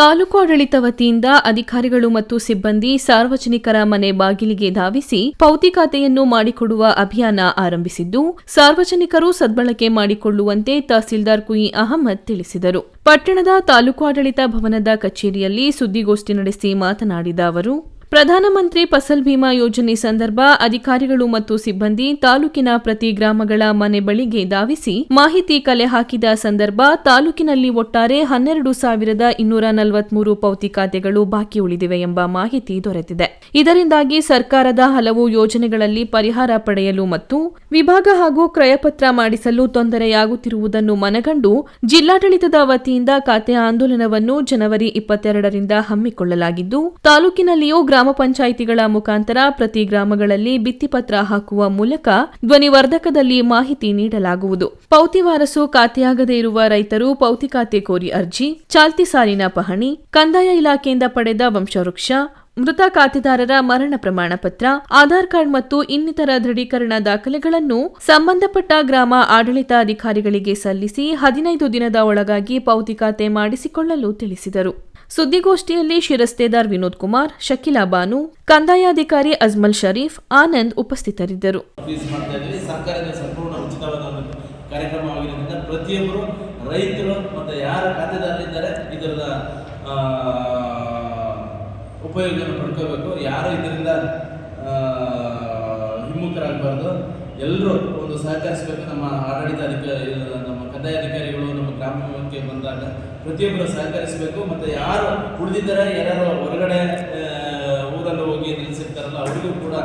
ತಾಲೂಕು ಆಡಳಿತ ವತಿಯಿಂದ ಅಧಿಕಾರಿಗಳು ಮತ್ತು ಸಿಬ್ಬಂದಿ ಸಾರ್ವಜನಿಕರ ಮನೆ ಬಾಗಿಲಿಗೆ ಧಾವಿಸಿ ಪೌತಿ ಖಾತೆಯನ್ನು ಮಾಡಿಕೊಡುವ ಅಭಿಯಾನ ಆರಂಭಿಸಿದ್ದು, ಸಾರ್ವಜನಿಕರು ಸದ್ಬಳಕೆ ಮಾಡಿಕೊಳ್ಳುವಂತೆ ತಹಸೀಲ್ದಾರ್ ಕುಯಿ ಅಹಮದ್ ತಿಳಿಸಿದರು. ಪಟ್ಟಣದ ತಾಲೂಕು ಆಡಳಿತ ಭವನದ ಕಚೇರಿಯಲ್ಲಿ ಸುದ್ದಿಗೋಷ್ಠಿ ನಡೆಸಿ ಮಾತನಾಡಿದ ಅವರು ಪ್ರಧಾನಮಂತ್ರಿ ಫಸಲ್ ಭೀಮಾ ಯೋಜನೆ ಸಂದರ್ಭ ಅಧಿಕಾರಿಗಳು ಮತ್ತು ಸಿಬ್ಬಂದಿ ತಾಲೂಕಿನ ಪ್ರತಿ ಗ್ರಾಮಗಳ ಮನೆ ಬಳಿಗೆ ಧಾವಿಸಿ ಮಾಹಿತಿ ಕಲೆ ಹಾಕಿದ ಸಂದರ್ಭ ತಾಲೂಕಿನಲ್ಲಿ ಒಟ್ಟಾರೆ ಹನ್ನೆರಡು ಸಾವಿರದ ಇನ್ನೂರ ನಲವತ್ಮೂರು ಪೌತಿ ಖಾತೆಗಳು ಬಾಕಿ ಉಳಿದಿವೆ ಎಂಬ ಮಾಹಿತಿ ದೊರೆತಿದೆ. ಇದರಿಂದಾಗಿ ಸರ್ಕಾರದ ಹಲವು ಯೋಜನೆಗಳಲ್ಲಿ ಪರಿಹಾರ ಪಡೆಯಲು ಮತ್ತು ವಿಭಾಗ ಹಾಗೂ ಕ್ರಯಪತ್ರ ಮಾಡಿಸಲು ತೊಂದರೆಯಾಗುತ್ತಿರುವುದನ್ನು ಮನಗಂಡು ಜಿಲ್ಲಾಡಳಿತದ ವತಿಯಿಂದ ಖಾತೆ ಆಂದೋಲನವನ್ನು ಜನವರಿ ಇಪ್ಪತ್ತೆರಡರಿಂದ ಹಮ್ಮಿಕೊಳ್ಳಲಾಗಿದ್ದು, ತಾಲೂಕಿನಲ್ಲಿಯೂ ಗ್ರಾಮ ಪಂಚಾಯಿತಿಗಳ ಮುಖಾಂತರ ಪ್ರತಿ ಗ್ರಾಮಗಳಲ್ಲಿ ಭಿತ್ತಿಪತ್ರ ಹಾಕುವ ಮೂಲಕ ಧ್ವನಿವರ್ಧಕದಲ್ಲಿ ಮಾಹಿತಿ ನೀಡಲಾಗುವುದು. ಪೌತಿ ವಾರಸು ಖಾತೆಯಾಗದೇ ಇರುವ ರೈತರು ಪೌತಿ ಖಾತೆ ಕೋರಿ ಅರ್ಜಿ, ಚಾಲ್ತಿ ಸಾಲಿನ ಪಹಣಿ, ಕಂದಾಯ ಇಲಾಖೆಯಿಂದ ಪಡೆದ ವಂಶವೃಕ್ಷ ಮೃತ ಖಾತೆದಾರರ ಮರಣ ಪ್ರಮಾಣ ಪತ್ರ, ಆಧಾರ್ ಕಾರ್ಡ್ ಮತ್ತು ಇನ್ನಿತರ ದೃಢೀಕರಣ ದಾಖಲೆಗಳನ್ನು ಸಂಬಂಧಪಟ್ಟ ಗ್ರಾಮ ಆಡಳಿತಾಧಿಕಾರಿಗಳಿಗೆ ಸಲ್ಲಿಸಿ ಹದಿನೈದು ದಿನದ ಒಳಗಾಗಿ ಪೌತಿ ಖಾತೆ ಮಾಡಿಸಿಕೊಳ್ಳಲು ತಿಳಿಸಿದರು. ಸುದ್ದಿಗೋಷ್ಠಿಯಲ್ಲಿ ಶಿರಸ್ತೇದಾರ್ ವಿನೋದ್ ಕುಮಾರ್, ಶಕಿಲಾ ಬಾನು, ಕಂದಾಯಾಧಿಕಾರಿ ಅಜ್ಮಲ್ ಶರೀಫ್, ಆನಂದ್ ಉಪಸ್ಥಿತರಿದ್ದರು. ಪ್ರತಿಯೊಬ್ಬರು ರೈತರು ಮತ್ತು ಯಾರ ಖಾತೆದಾರರಿದ್ದಾರೆ, ಇದರದ ಉಪಯೋಗವನ್ನು ಪಡ್ಕೋಬೇಕು. ಯಾರು ಇದರಿಂದ ಹಿಮ್ಮುಖರಾಗಬಾರ್ದು. ಎಲ್ಲರೂ ಒಂದು ಸಹಕರಿಸಬೇಕು. ನಮ್ಮ ಆಡಳಿತ ಅಧಿಕಾರಿ ನಮ್ಮ ಕಂದಾಯ ಅಧಿಕಾರಿಗಳು, ನಮ್ಮ ಗ್ರಾಮಕ್ಕೆ ಬಂದಾಗ ಪ್ರತಿಯೊಬ್ಬರು ಸಹಕರಿಸಬೇಕು. ಮತ್ತು ಯಾರು ಉಳಿದಿದ್ದಾರೆ ಯಾರು ಹೊರಗಡೆ